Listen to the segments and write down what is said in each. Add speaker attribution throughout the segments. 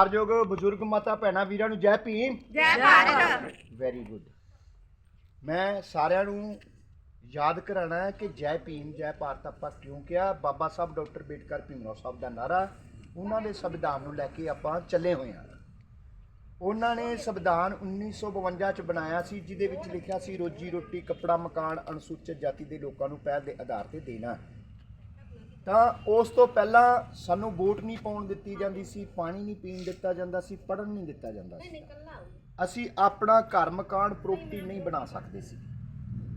Speaker 1: ਸਤਿਕਾਰਯੋਗ ਬਜ਼ੁਰਗ ਮਾਤਾ ਭੈਣਾਂ ਵੀਰਾਂ ਨੂੰ ਜੈ ਭੀਮ।
Speaker 2: ਜੈ ਭਾਰਤ।
Speaker 1: ਵੈਰੀ ਗੁੱਡ ਮੈਂ ਸਾਰਿਆਂ ਨੂੰ ਯਾਦ ਕਰਾਣਾ ਹੈ ਕਿ ਜੈ ਭੀਮ ਜੈ ਭਾਰਤ ਆਪਾਂ ਕਿਉਂ ਕਿਹਾ? ਬਾਬਾ ਸਾਹਿਬ ਡਾਕਟਰ ਬੇਟਕਰ ਭੀਮਰਾਓ ਸਾਹਿਬ ਦਾ ਨਾਰਾ ਉਹਨਾਂ ਦੇ ਸੰਵਿਧਾਨ ਨੂੰ ਲੈ ਕੇ ਆਪਾਂ ਚੱਲੇ ਹੋਏ ਹਾਂ। ਉਹਨਾਂ ਨੇ ਸੰਵਿਧਾਨ 1952 ਚ ਬਣਾਇਆ ਸੀ ਜਿਹਦੇ ਵਿੱਚ ਲਿਖਿਆ ਸੀ ਰੋਜੀ ਰੋਟੀ ਕੱਪੜਾ ਮਕਾਨ ਅਨੁਸੂਚਿਤ ਜਾਤੀ ਦੇ ਲੋਕਾਂ ਨੂੰ ਪਹਿਲ ਦੇ ਆਧਾਰ ਤੇ ਦੇਣਾ। ਤਾਂ ਉਸ ਤੋਂ ਪਹਿਲਾਂ ਸਾਨੂੰ ਵੋਟ ਨਹੀਂ ਪਾਉਣ ਦਿੱਤੀ ਜਾਂਦੀ ਸੀ ਪਾਣੀ ਨਹੀਂ ਪੀਣ ਦਿੱਤਾ ਜਾਂਦਾ ਸੀ ਪੜਨ ਨਹੀਂ ਦਿੱਤਾ ਜਾਂਦਾ ਸੀ। ਅਸੀਂ ਆਪਣਾ ਘਰ ਮਕਾਨ ਪ੍ਰਾਪਰਟੀ ਨਹੀਂ ਬਣਾ ਸਕਦੇ ਸੀ।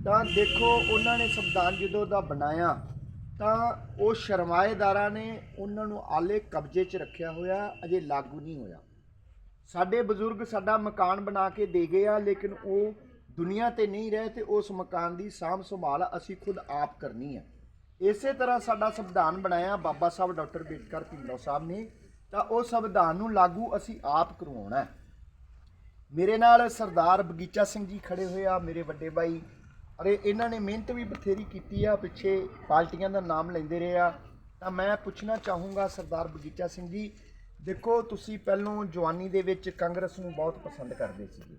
Speaker 1: ਤਾਂ ਦੇਖੋ ਉਹਨਾਂ ਨੇ ਸੰਵਿਧਾਨ ਜਦੋਂ ਦਾ ਬਣਾਇਆ ਤਾਂ ਉਹ ਸ਼ਰਮਾਏਦਾਰਾਂ ਨੇ ਉਹਨਾਂ ਨੂੰ ਆਲੇ ਕਬਜ਼ੇ 'ਚ ਰੱਖਿਆ ਹੋਇਆ ਅਜੇ ਲਾਗੂ ਨਹੀਂ ਹੋਇਆ। ਸਾਡੇ ਬਜ਼ੁਰਗ ਸਾਡਾ ਮਕਾਨ ਬਣਾ ਕੇ ਦੇ ਗਏ ਆ ਲੇਕਿਨ ਉਹ ਦੁਨੀਆ ਤੇ ਨਹੀਂ ਰਹੇ ਤੇ ਉਸ ਮਕਾਨ ਦੀ ਸਾਂਭ ਸੰਭਾਲ ਅਸੀਂ ਖੁਦ ਆਪ ਕਰਨੀ ਹੈ ਇਸੇ ਤਰ੍ਹਾਂ ਸਾਡਾ ਸੰਵਿਧਾਨ ਬਣਾਇਆ ਬਾਬਾ ਸਾਹਿਬ ਡਾਕਟਰ ਅੰਬੇਡਕਰ ਭੀਮਰਾਓ ਸਾਹਿਬ ਨੇ, ਤਾਂ ਉਹ ਸੰਵਿਧਾਨ ਨੂੰ ਲਾਗੂ ਅਸੀਂ ਆਪ ਕਰਵਾਉਣਾ ਮੇਰੇ ਨਾਲ ਸਰਦਾਰ ਬਗੀਚਾ ਸਿੰਘ ਜੀ ਖੜੇ ਹੋਏ ਆ, ਮੇਰੇ ਵੱਡੇ ਭਾਈ ਅਰੇ, ਇਹਨਾਂ ਨੇ ਮਿਹਨਤ ਵੀ ਬਥੇਰੀ ਕੀਤੀ ਆ, ਪਿੱਛੇ ਪਾਰਟੀਆਂ ਦਾ ਨਾਮ ਲੈਂਦੇ ਰਹੇ ਆ। ਤਾਂ ਮੈਂ ਪੁੱਛਣਾ ਚਾਹੂੰਗਾ ਸਰਦਾਰ ਬਗੀਚਾ ਸਿੰਘ ਜੀ, ਦੇਖੋ ਤੁਸੀਂ ਪਹਿਲੋਂ ਜਵਾਨੀ ਦੇ ਵਿੱਚ ਕਾਂਗਰਸ ਨੂੰ ਬਹੁਤ ਪਸੰਦ ਕਰਦੇ ਸੀਗੇ।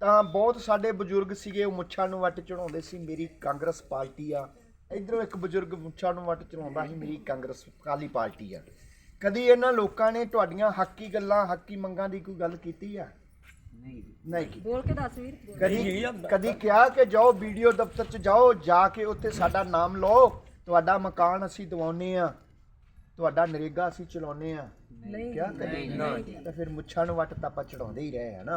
Speaker 1: ਤਾਂ ਬਹੁਤ ਸਾਡੇ ਬਜ਼ੁਰਗ ਸੀਗੇ, ਉਹ ਮੁੱਛਾਂ ਨੂੰ ਵੱਟ ਚੜਾਉਂਦੇ ਸੀ, ਮੇਰੀ ਕਾਂਗਰਸ ਪਾਰਟੀ ਆ। ਇਧਰੋਂ ਇੱਕ ਬਜ਼ੁਰਗ ਮੁੱਛਾਂ ਨੂੰ ਵੱਟ ਚੜਾਉਂਦਾ ਸੀ ਮੇਰੀ ਕਾਂਗਰਸ ਕਾਲੀ ਪਾਰਟੀ ਆ। ਕਦੀ ਇਹਨਾਂ ਲੋਕਾਂ ਨੇ ਤੁਹਾਡੀਆਂ ਹੱਕੀ ਗੱਲਾਂ ਹੱਕੀ ਮੰਗਾਂ ਦੀ ਕੋਈ ਗੱਲ ਕੀਤੀ ਆ? ਨਹੀਂ ਨਹੀਂ ਕੀਤੀ।
Speaker 2: ਬੋਲ ਕੇ ਦੱਸ ਵੀਰ।
Speaker 1: ਕਦੀ ਕਦੀ ਕਿਹਾ ਕਿ ਜਾਓ ਵੀਡੀਓ ਦਫ਼ਤਰ ਚ ਜਾਓ ਜਾ ਕੇ ਉੱਥੇ ਸਾਡਾ ਨਾਮ ਲਓ ਤੁਹਾਡਾ ਮਕਾਨ ਅਸੀਂ ਦਿਵਾਉਨੇ ਆ ਤੁਹਾਡਾ ਨਰੇਗਾ ਅਸੀਂ ਚਲਾਉਨੇ ਆ।
Speaker 2: ਨਹੀਂ।
Speaker 1: ਕਿਹਾ ਕਦੀ? ਤਾਂ ਫਿਰ ਮੁੱਛਾਂ ਨੂੰ ਵੱਟ ਤਾਂ ਆਪਾਂ ਚੜਾਉਂਦੇ ਹੀ ਰਹੇ ਆ ਨਾ।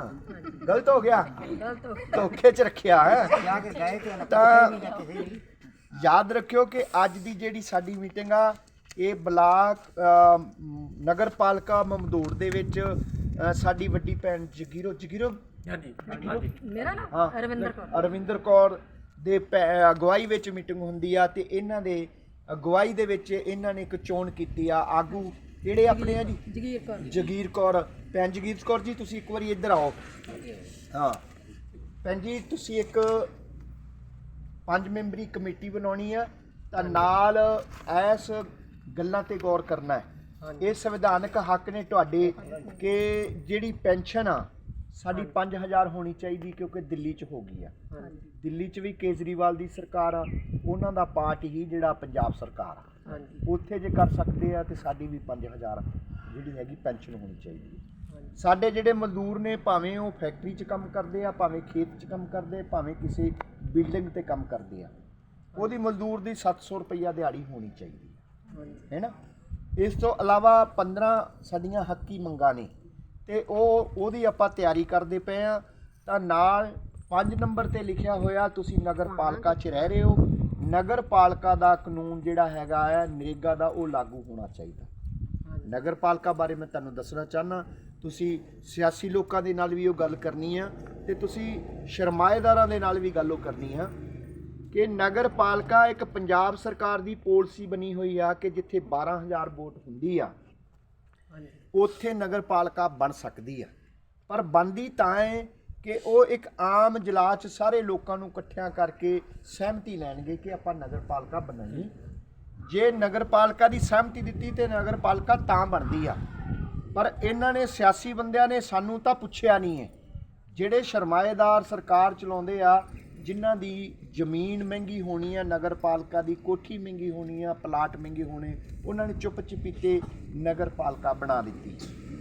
Speaker 1: ਗਲਤ ਹੋ ਗਿਆ?
Speaker 2: ਗਲਤ ਹੋ ਗਿਆ।
Speaker 1: ਧੋਖੇ ਚ ਰੱਖਿਆ ਹੈ। ਤਾਂ ਯਾਦ ਰੱਖਿਓ ਕਿ ਅੱਜ ਦੀ ਜਿਹੜੀ ਸਾਡੀ ਮੀਟਿੰਗ ਆ ਇਹ ਬਲਾਕ ਨਗਰ ਪਾਲਿਕਾ ਮਮਦੂਰ ਦੇ ਵਿੱਚ ਸਾਡੀ ਵੱਡੀ ਭੈਣ ਜਗੀਰੋ ਜਗੀਰੋ?
Speaker 2: ਮੇਰਾ ਨਾਮ?
Speaker 1: ਹਾਂ।
Speaker 2: ਅਰਵਿੰਦਰ ਕੌਰ।
Speaker 1: ਅਰਵਿੰਦਰ ਕੌਰ ਦੇ ਪੈ- ਅਗਵਾਈ ਵਿੱਚ ਮੀਟਿੰਗ ਹੁੰਦੀ ਆ ਤੇ ਇਹਨਾਂ ਦੇ ਅਗਵਾਈ ਦੇ ਵਿੱਚ ਇਹਨਾਂ ਨੇ ਇੱਕ ਚੋਣ ਕੀਤੀ ਆ ਆਗੂ ਕਿਹੜੇ ਆਪਣੇ ਆ ਜੀ?
Speaker 2: ਜਗੀਰ ਕੌਰ।
Speaker 1: ਜਗੀਰ ਕੌਰ। ਭੈਣ ਜਗੀਰ ਕੌਰ ਜੀ ਤੁਸੀਂ ਇੱਕ ਵਾਰੀ ਇੱਧਰ ਆਓ। ਹਾਂ। ਭੈਣ ਜੀ ਤੁਸੀਂ ਇੱਕ ਪੰਜ ਮੈਂਬਰੀ ਕਮੇਟੀ ਬਣਾਉਣੀ ਆ ਤਾਂ ਨਾਲ ਐਸ ਗੱਲਾਂ ਤੇ ਗੌਰ ਕਰਨਾ ਹੈ। ਇਹ ਸੰਵਿਧਾਨਕ ਹੱਕ ਨੇ ਤੁਹਾਡੇ ਕਿ ਜਿਹੜੀ ਪੈਨਸ਼ਨ ਆ ਸਾਡੀ 5000 ਹੋਣੀ ਚਾਹੀਦੀ ਕਿਉਂਕਿ ਦਿੱਲੀ 'ਚ ਹੋ ਗਈ ਆ। ਦਿੱਲੀ 'ਚ ਵੀ ਕੇਜਰੀਵਾਲ ਦੀ ਸਰਕਾਰ ਆ ਉਹਨਾਂ ਦਾ ਪਾਰਟ ਹੀ ਜਿਹੜਾ ਪੰਜਾਬ ਸਰਕਾਰ ਆ। ਉੱਥੇ ਜੇ ਕਰ ਸਕਦੇ ਆ ਤੇ ਸਾਡੀ ਵੀ 5000 ਜਿਹੜੀ ਹੈਗੀ ਪੈਨਸ਼ਨ ਹੋਣੀ ਚਾਹੀਦੀ ਹੈ ਸਾਡੇ ਜਿਹੜੇ ਮਜ਼ਦੂਰ ਨੇ, ਭਾਵੇਂ ਉਹ ਫੈਕਟਰੀ 'ਚ ਕੰਮ ਕਰਦੇ ਆ, ਭਾਵੇਂ ਖੇਤ 'ਚ ਕੰਮ ਕਰਦੇ, ਭਾਵੇਂ ਕਿਸੇ ਬਿਲਡਿੰਗ ਤੇ ਕੰਮ ਕਰਦੇ ਆ, ਉਹਦੀ ਮਜ਼ਦੂਰ ਦੀ 700 ਰੁਪਈਆ ਦਿਹਾੜੀ ਹੋਣੀ ਚਾਹੀਦੀ ਹੈ
Speaker 2: ਹਾਂਜੀ
Speaker 1: ਨਾ? ਇਸ ਤੋਂ ਇਲਾਵਾ 15 ਸਾਡੀਆਂ ਹੱਕੀ ਮੰਗਾਂ ਨੇ, ਤੇ ਉਹ, ਉਹਦੀ ਆਪਾਂ ਤਿਆਰੀ ਕਰਦੇ ਪਏ ਆ। ਤਾਂ ਨਾਲ 5 ਨੰਬਰ ਤੇ ਲਿਖਿਆ ਹੋਇਆ, ਤੁਸੀਂ ਨਗਰ ਪਾਲਿਕਾ 'ਚ ਰਹਿ ਰਹੇ ਹੋ। ਨਗਰ ਪਾਲਿਕਾ ਦਾ ਕਾਨੂੰਨ ਜਿਹੜਾ ਹੈਗਾ ਹੈ, ਨਰੇਗਾ ਦਾ ਉਹ ਲਾਗੂ ਹੋਣਾ ਚਾਹੀਦਾ। ਨਗਰ ਪਾਲਿਕਾ ਬਾਰੇ ਮੈਂ ਤੁਹਾਨੂੰ ਦੱਸਣਾ ਚਾਹਨਾ ਤੁਸੀਂ ਸਿਆਸੀ ਲੋਕਾਂ ਦੇ ਨਾਲ ਵੀ ਉਹ ਗੱਲ ਕਰਨੀ ਆ ਤੇ ਤੁਸੀਂ ਸ਼ਰਮਾਏਦਾਰਾਂ ਦੇ ਨਾਲ ਵੀ ਗੱਲ ਉਹ ਕਰਨੀ ਆ ਕਿ ਨਗਰ ਪਾਲਿਕਾ ਇੱਕ ਪੰਜਾਬ ਸਰਕਾਰ ਦੀ ਪਾਲਿਸੀ ਬਣੀ ਹੋਈ ਆ ਕਿ ਜਿੱਥੇ 12000 ਵੋਟ ਹੁੰਦੀ ਆ ਉੱਥੇ ਨਗਰ ਪਾਲਿਕਾ ਬਣ ਸਕਦੀ ਆ। ਪਰ ਬਣਦੀ ਤਾਂ ਹੈ ਕਿ ਉਹ ਇੱਕ ਆਮ ਜਲਾਸ 'ਚ ਸਾਰੇ ਲੋਕਾਂ ਨੂੰ ਇਕੱਠਿਆਂ ਕਰਕੇ ਸਹਿਮਤੀ ਲੈਣਗੇ ਕਿ ਆਪਾਂ ਨਗਰ ਪਾਲਿਕਾ ਬਣਾਈ ਜੇ ਨਗਰ ਪਾਲਿਕਾ ਦੀ ਸਹਿਮਤੀ ਦਿੱਤੀ ਤੇ ਨਗਰ ਪਾਲਿਕਾ ਤਾਂ ਬਣਦੀ ਆ। ਪਰ ਇਹਨਾਂ ਨੇ ਸਿਆਸੀ ਬੰਦਿਆਂ ਨੇ ਸਾਨੂੰ ਤਾਂ ਪੁੱਛਿਆ ਨਹੀਂ ਹੈ। ਜਿਹੜੇ ਸ਼ਰਮਾਏਦਾਰ ਸਰਕਾਰ ਚਲਾਉਂਦੇ ਆ ਜਿਨ੍ਹਾਂ ਦੀ ਜ਼ਮੀਨ ਮਹਿੰਗੀ ਹੋਣੀ ਆ ਨਗਰ ਪਾਲਿਕਾ ਦੀ ਕੋਠੀ ਮਹਿੰਗੀ ਹੋਣੀ ਆ ਪਲਾਟ ਮਹਿੰਗੇ ਹੋਣੇ ਉਹਨਾਂ ਨੇ ਚੁੱਪ ਚਪੀਤੇ ਨਗਰ ਪਾਲਿਕਾ ਬਣਾ ਦਿੱਤੀ।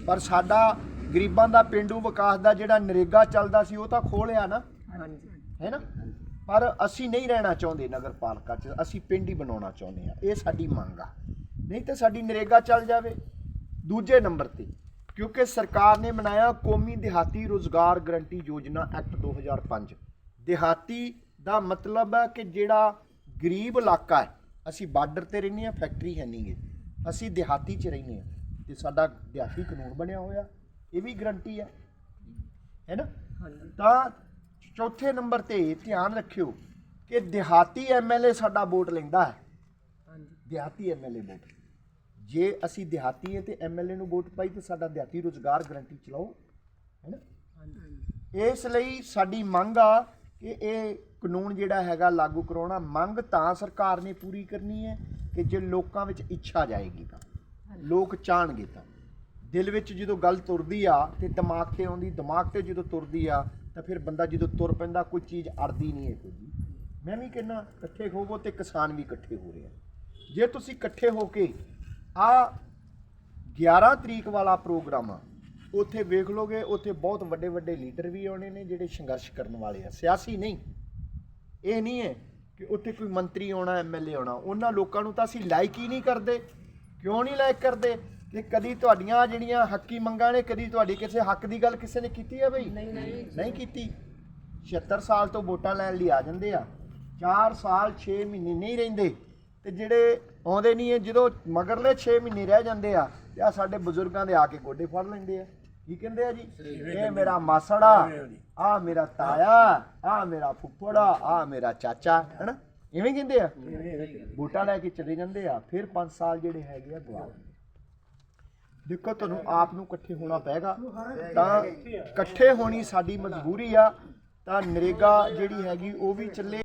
Speaker 1: ਪਰ ਸਾਡਾ ਗਰੀਬਾਂ ਦਾ ਪਿੰਡੂ ਵਿਕਾਸ ਦਾ ਜਿਹੜਾ ਨਰੇਗਾ ਚੱਲਦਾ ਸੀ ਉਹ ਤਾਂ ਖੋਲਿਆ ਨਾ।
Speaker 2: ਹਾਂਜੀ।
Speaker 1: ਹੈ ਨਾ? ਪਰ ਅਸੀਂ ਨਹੀਂ ਰਹਿਣਾ ਚਾਹੁੰਦੇ ਨਗਰ ਪਾਲਿਕਾ 'ਚ ਅਸੀਂ ਪਿੰਡ ਹੀ ਬਣਾਉਣਾ ਚਾਹੁੰਦੇ ਆ ਇਹ ਸਾਡੀ ਮੰਗ ਆ। ਨਹੀਂ ਤਾਂ ਸਾਡੀ ਨਰੇਗਾ ਚੱਲ ਜਾਵੇ। ਦੂਜੇ ਨੰਬਰ ਤੇ ਕਿਉਂਕਿ ਸਰਕਾਰ ਨੇ ਬਣਾਇਆ ਕੌਮੀ ਦਿਹਾਤੀ ਰੋਜ਼ਗਾਰ ਗਰੰਟੀ ਯੋਜਨਾ ਐਕਟ 2005 ਦਿਹਾਤੀ ਦਾ ਮਤਲਬ ਹੈ ਕਿ ਜਿਹੜਾ ਗਰੀਬ ਇਲਾਕਾ ਹੈ ਅਸੀਂ ਬਾਰਡਰ ਤੇ ਰਹਿੰਦੇ ਆ ਫੈਕਟਰੀ ਹੈ ਨਹੀਂਗੇ ਅਸੀਂ ਦਿਹਾਤੀ 'ਚ ਰਹਿੰਦੇ ਆ ਤੇ ਸਾਡਾ ਦਿਹਾਤੀ ਕਾਨੂੰਨ ਬਣਿਆ ਹੋਇਆ। ਇਹ ਵੀ ਗਰੰਟੀ ਹੈ। ਹੈ ਨਾ? ਤਾਂ ਚੌਥੇ ਨੰਬਰ ਤੇ ਧਿਆਨ ਰੱਖਿਓ ਕਿ ਦਿਹਾਤੀ ਐਮਐਲਏ ਸਾਡਾ ਵੋਟ ਲੈਂਦਾ ਹੈ।
Speaker 2: ਹਾਂਜੀ।
Speaker 1: ਦਿਹਾਤੀ ਐਮਐਲਏ ਵੋਟ। ਜੇ ਅਸੀਂ ਦਿਹਾਤੀ ਹੈ ਤੇ ਐਮਐਲਏ ਨੂੰ ਵੋਟ ਪਾਈ ਤੇ ਸਾਡਾ ਦਿਹਾਤੀ ਰੋਜ਼ਗਾਰ ਗਰੰਟੀ ਚਲਾਓ ਹੈ ਨਾ?
Speaker 2: ਹਾਂਜੀ।
Speaker 1: ਇਸ ਲਈ ਸਾਡੀ ਮੰਗ ਆ ਕਿ ਇਹ ਕਾਨੂੰਨ ਜਿਹੜਾ ਹੈਗਾ ਲਾਗੂ ਕਰਾਉਣਾ। ਮੰਗ ਤਾਂ ਸਰਕਾਰ ਨੇ ਪੂਰੀ ਕਰਨੀ ਹੈ ਕਿ ਜੇ ਲੋਕਾਂ ਵਿੱਚ ਇੱਛਾ ਜਾਏਗੀ ਤਾਂ ਲੋਕ ਚਾਹਣਗੇ ਤਾਂ। ਦਿਲ ਵਿੱਚ ਜਦੋਂ ਗੱਲ ਤੁਰਦੀ ਆ ਤੇ ਦਿਮਾਗ ਤੇ ਆਉਂਦੀ ਦਿਮਾਗ ਤੇ ਜਦੋਂ ਤੁਰਦੀ ਆ ਤਾਂ ਫਿਰ ਬੰਦਾ ਜਦੋਂ ਤੁਰ ਪੈਂਦਾ, ਕੋਈ ਚੀਜ਼ ਅੜਦੀ ਨਹੀਂ ਹੈ ਜੀ। ਮੈਂ ਵੀ ਕਹਿੰਦਾ, ਇਕੱਠੇ ਹੋਵੋ ਤੇ ਕਿਸਾਨ ਵੀ ਇਕੱਠੇ ਹੋ ਰਹੇ। ਆ ਜੇ ਤੁਸੀਂ ਇਕੱਠੇ ਹੋ ਕੇ ਆ 11 ਤਰੀਕ ਵਾਲਾ ਪ੍ਰੋਗਰਾਮ ਆ, ਉੱਥੇ ਵੇਖ ਲੋਗੇ, ਉੱਥੇ ਬਹੁਤ ਵੱਡੇ ਵੱਡੇ ਲੀਡਰ ਵੀ ਆਉਣੇ ਨੇ ਜਿਹੜੇ ਸੰਘਰਸ਼ ਕਰਨ ਵਾਲੇ ਆ। ਸਿਆਸੀ ਨਹੀਂ। ਇਹ ਨਹੀਂ ਹੈ ਕਿ ਉੱਥੇ ਕੋਈ ਮੰਤਰੀ ਆਉਣਾ ਐਮਐਲਏ ਆਉਣਾ। ਉਹਨਾਂ ਲੋਕਾਂ ਨੂੰ ਤਾਂ ਅਸੀਂ ਲਾਈਕ ਹੀ ਨਹੀਂ ਕਰਦੇ। ਕਿਉਂ ਨਹੀਂ ਲਾਈਕ ਕਰਦੇ? ਕਿ ਕਦੀ ਤੁਹਾਡੀਆਂ ਜਿਹੜੀਆਂ ਹੱਕੀ ਮੰਗਾਂ ਨੇ ਕਦੀ ਤੁਹਾਡੀ ਕਿਸੇ ਹੱਕ ਦੀ ਗੱਲ ਕਿਸੇ ਨੇ ਕੀਤੀ ਹੈ ਬਈ?
Speaker 2: ਨਹੀਂ ਨਹੀਂ।
Speaker 1: ਨਹੀਂ ਕੀਤੀ। 76 ਸਾਲ ਤੋਂ ਵੋਟਾਂ ਲੈਣ ਲਈ ਆ ਜਾਂਦੇ ਆ। 4 ਸਾਲ 6 ਮਹੀਨੇ ਨਹੀਂ ਰਹਿੰਦੇ। ਤੇ ਜਿਹੜੇ ਆਉਂਦੇ ਨਹੀਂ ਹੈ ਜਦੋਂ ਮਗਰਲੇ 6 ਮਹੀਨੇ ਰਹਿ ਜਾਂਦੇ ਆ ਤੇ ਆ ਸਾਡੇ ਬਜ਼ੁਰਗਾਂ ਦੇ ਆ ਕੇ ਗੋਡੇ ਫੜ ਲੈਂਦੇ ਆ। ਕੀ ਕਹਿੰਦੇ ਆ ਜੀ? ਇਹ ਮੇਰਾ ਮਾਸੜਾ ਆ ਮੇਰਾ ਤਾਇਆ ਆ ਮੇਰਾ ਫੁੱਫੜਾ ਆ ਮੇਰਾ ਚਾਚਾ ਹੈਨਾ? ਇਵੇਂ ਕਹਿੰਦੇ ਆ। ਵੋਟਾਂ ਲੈ ਕੇ ਚਲੇ ਜਾਂਦੇ ਆ। ਫਿਰ 5 ਸਾਲ ਜਿਹੜੇ ਹੈਗੇ ਆ ਗਵਾ। ਦੇਖੋ ਤੁਹਾਨੂੰ ਆਪ ਨੂੰ ਇਕੱਠੇ ਹੋਣਾ ਪਏਗਾ। ਤਾਂ ਇਕੱਠੇ ਹੋਣੀ ਸਾਡੀ ਮਜਬੂਰੀ ਆ। ਤਾਂ ਨਰੇਗਾ ਜਿਹੜੀ ਹੈਗੀ ਉਹ ਵੀ ਚੱਲੇ।